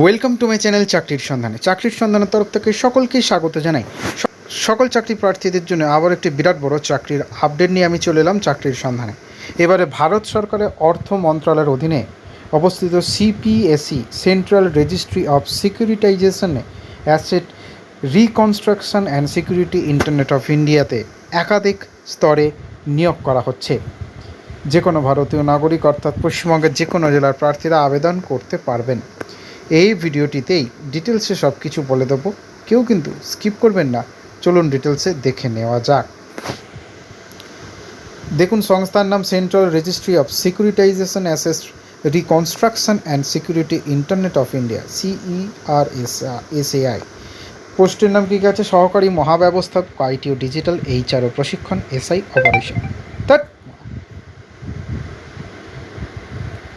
Welcome to my channel চাকরির সন্ধানে চাকরির সন্ধানের তরফ থেকে সকলকেই স্বাগত জানাই। সকল চাকরি প্রার্থীদের জন্য আবার একটি বিরাট বড় চাকরির আপডেট নিয়ে আমি চলে এলাম চাকরির সন্ধানে এবারে ভারত সরকারের অর্থ মন্ত্রণালয়ের অধীনে অবস্থিত সিপিএসই সেন্ট্রাল রেজিস্ট্রি অফ সিকিউরিটাইজেশনে asset reconstruction and security internet of ইন্ডিয়াতে একাধিক স্তরে নিয়োগ করা হচ্ছে। যে কোনো ভারতীয় নাগরিক অর্থাৎ পশ্চিমবঙ্গের যে কোনো জেলার প্রার্থীরা আবেদন করতে পারবেন। এই ভিডিওটিতেই ডিটেলসে সব কিছু বলে দেবো। কেউ কিন্তু স্কিপ করবেন না। চলুন ডিটেলসে দেখে নেওয়া যাক। দেখুন, সংস্থার নাম সেন্ট্রাল রেজিস্ট্রি অফ সিকিউরিটাইজেশন অ্যাসেস reconstruction and security internet of India সিইআর S এসএআই পোস্টের নাম কী আছে? সহকারী মহাব্যবস্থাপক আইটি ও ডিজিটাল এইচআর ও প্রশিক্ষণ, এসআই অপারেশন তার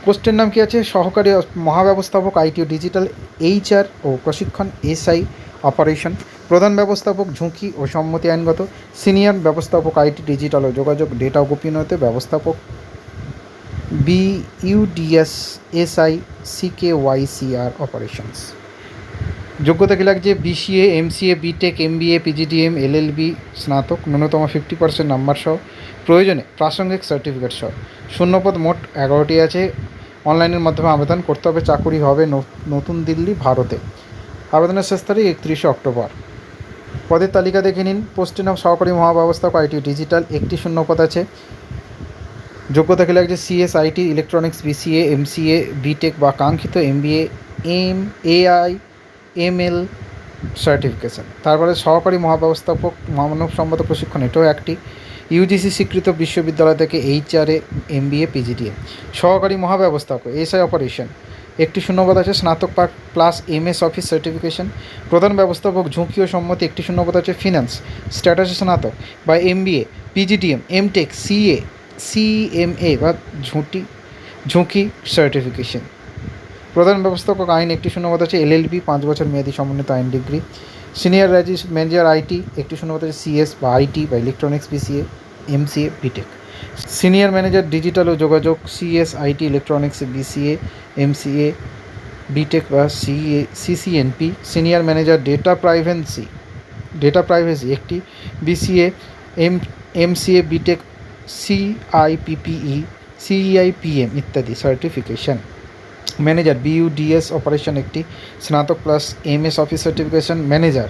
পোস্টের নাম কি আছে? সহকারী মহাব্যবস্থাপক আইটি ও ডিজিটাল, এইচআর ও প্রশিক্ষণ, এসআই অপারেশন, প্রধান ব্যবস্থাপক, ঝুঁকি ও সম্মতি আইনগত, সিনিয়র ব্যবস্থাপক, আইটি ডিজিটাল ও যোগাযোগ, ডেটা গোপনীয়তা ব্যবস্থাপক B UDS SI CK YCR operations. যোগ্যতা কি লাগছে? BCA, MCA, BTech, MBA, PGDM, LLB, স্নাতক, ন্যূনতম ফিফটি পার্সেন্ট নাম্বার সহ প্রয়োজনে প্রাসঙ্গিক সার্টিফিকেট সহ। শূন্যপদ মোট এগারোটি আছে। অনলাইনের মাধ্যমে আবেদন করতে হবে। চাকুরি হবে নতুন দিল্লি, ভারতে। আবেদনের শেষ তারিখ একত্রিশে অক্টোবর। পদের তালিকা দেখে নিন। পোস্টের নাম, সহকারী মহাব্যবস্থা আইটি ডিজিটাল, একটি শূন্য পদ আছে। যোগ্যতা কি লাগছে CS IT electronics, BCA, MCA, BTech বা কাঙ্ক্ষিত MBA, M, AI, ML certification. তারপরে সহকারী মহাব্যবস্থাপক মানব সম্মত প্রশিক্ষণ, এটাও একটি। ইউজিসি স্বীকৃত বিশ্ববিদ্যালয় থেকে এইচআরএ এম এমবিএ পিজিডিএ সহকারী মহাব্যবস্থাপক এসআই অপারেশন একটি শূন্যপদ আছে, স্নাতক পাক plus M S office certification প্রধান ব্যবস্থাপক ঝুঁকি ও সম্মতি, একটি শূন্যপদ আছে ফিনান্স স্ট্যাটাসে স্নাতক। বা M MBA PGDM MTech CA CMA বা ঝুঁটি, ঝুঁকি সার্টিফিকেশন প্রধান ব্যবস্থাপক আইন একটি শূন্যপদ আছে এলএলবি, পাঁচ বছর মেয়াদী সমন্বিত আইন ডিগ্রি। সিনিয়র রেজিস ম্যানেজার আইটি, একটি শূন্যপদ আছে সিএস বা আইটি বা electronics, BCA, MCA, BTech. Senior manager digital ও যোগাযোগ, CS, IT, electronics, BCA, MCA, BTech বা CA, CCNP. Senior manager data privacy data privacy একটি। BCA, M, MCA, BTech, CIPPE, CEIPM ইত্যাদি, certification. Manager BUDS operation একটি স্নাতক plus MS office certification manager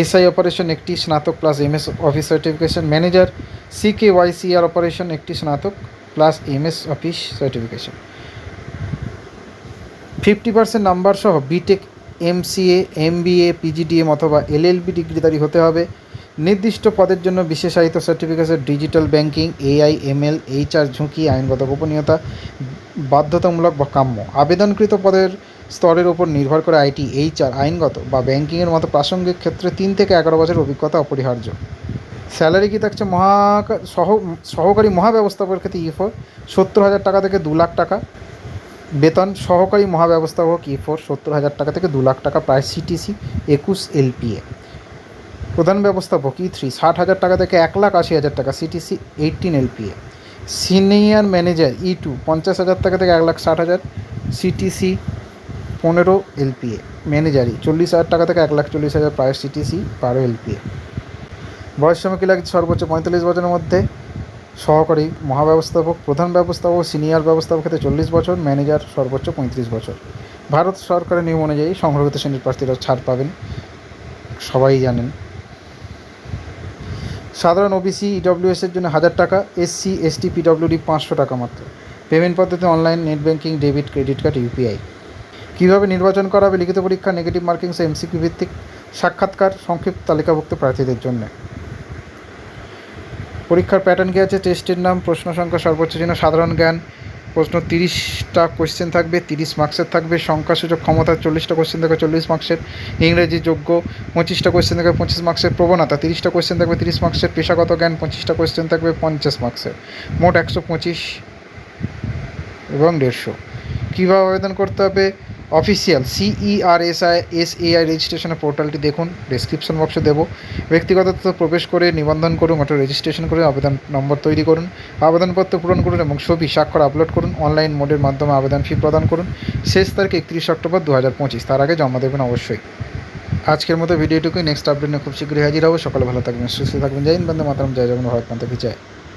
SI operation একটি স্নাতক plus MS office certification manager CK YCR operation একটি স্নাতক plus MS office certification fifty percent number সহ BTech MCA MBA PGDM অথবা LLB ডিগ্রিধারী হতে হবে। নির্দিষ্ট পদের জন্য বিশেষায়িত certification digital banking AI ML HR ঝুঁকি, আইনগত গোপনীয়তা, বাধ্যতামূলক বা কাম্য। আবেদনকৃত পদের স্তরের উপর নির্ভর করে আইটি এইচআর আইনগত বা ব্যাংকিংয়ের মতো প্রাসঙ্গিক ক্ষেত্রে তিন থেকে এগারো বছর অভিজ্ঞতা অপরিহার্য। স্যালারি কি থাকছে মহা সহ, সহকারী মহাব্যবস্থাপকের ক্ষেত্রে ই ফোর সত্তর হাজার টাকা থেকে দু লাখ টাকা। বেতন সহকারী মহাব্যবস্থাপক ই ফোর সত্তর হাজার টাকা থেকে দু লাখ টাকা, প্রায় সিটিসি একুশ এলপিএ প্রধান ব্যবস্থাপক ই থ্রি ষাট হাজার টাকা থেকে এক লাখ আশি হাজার টাকা CTC eighteen LPA senior manager ই টু পঞ্চাশ হাজার টাকা থেকে এক লাখ ষাট হাজার সিটিসি পনেরো এলপিএ ম্যানেজারি চল্লিশ হাজার টাকা থেকে এক লাখ চল্লিশ হাজার প্রায় সিটিসি বারো এলপিএ বয়স সময় কী লাগছে সর্বোচ্চ পঁয়তাল্লিশ বছরের মধ্যে। সহকারী মহাব্যবস্থাপক, প্রধান ব্যবস্থাপক, সিনিয়র ব্যবস্থাপক ক্ষেত্রে চল্লিশ বছর, ম্যানেজার সর্বোচ্চ পঁয়ত্রিশ বছর। ভারত সরকারের নিয়ম অনুযায়ী সংরক্ষিত শ্রেণির প্রার্থীরা ছাড় পাবেন, সবাই জানেন। সাধারণ ওবিসি ইডব্লিউএস এর জন্য হাজার টাকা এসসি এসটি পিডব্লিউডি পাঁচশো টাকা মাত্র। পেমেন্ট পদ্ধতি online net banking debit credit card UPI কীভাবে নির্বাচন করা হবে, লিখিত পরীক্ষা নেগেটিভ মার্কিংস এমসিকিউ ভিত্তিক সাক্ষাৎকার, সংক্ষিপ্ত তালিকাভুক্ত প্রার্থীদের জন্য। পরীক্ষার প্যাটার্ন কী আছে? টেস্টের নাম, প্রশ্ন সংখ্যা, সর্বোচ্চ জন্য সাধারণ জ্ঞান প্রশ্ন তিরিশটা কোয়েশ্চেন থাকবে, তিরিশ মার্কসের থাকবে সংখ্যাসূচক ক্ষমতা চল্লিশটা কোয়েশ্চেন থাকবে, চল্লিশ মার্কসের ইংরেজি যোগ্য পঁচিশটা কোয়েশ্চেন থাকবে, পঁচিশ মার্কসের প্রবণতা তিরিশটা কোয়েশ্চেন থাকবে, তিরিশ মার্কসের পেশাগত জ্ঞান পঁচিশটা কোয়েশ্চেন থাকবে, পঞ্চাশ মার্কসের মোট একশো পঁচিশ এবং দেড়শো। কীভাবে আবেদন করতে হবে? অফিসিয়াল সিইআরএসআই এসএআই রেজিস্ট্রেশনের পোর্টালটি দেখুন ডিসক্রিপশন বক্সে দেবো। ব্যক্তিগত তথ্য প্রবেশ করে নিবন্ধন করুন ওটা রেজিস্ট্রেশন করে আবেদন নম্বর তৈরি করুন। আবেদনপত্র পূরণ করুন এবং ছবি, স্বাক্ষর আপলোড করুন অনলাইন মোডের মাধ্যমে আবেদন ফি প্রদান করুন। শেষ তারিখ একত্রিশ অক্টোবর দু হাজার পঁচিশ, তার আগে জমা দেবেন অবশ্যই। আজকের মতো ভিডিওটুকুই নেক্সট আপডেট নিয়ে খুব শীঘ্রই হাজির হব। সকালে ভালো থাকবেন, সুস্থ থাকবেন। জয় হিন্দ, বন্দে মাতারাম, জয় জগন্নাথ, ভারত মাতা জয়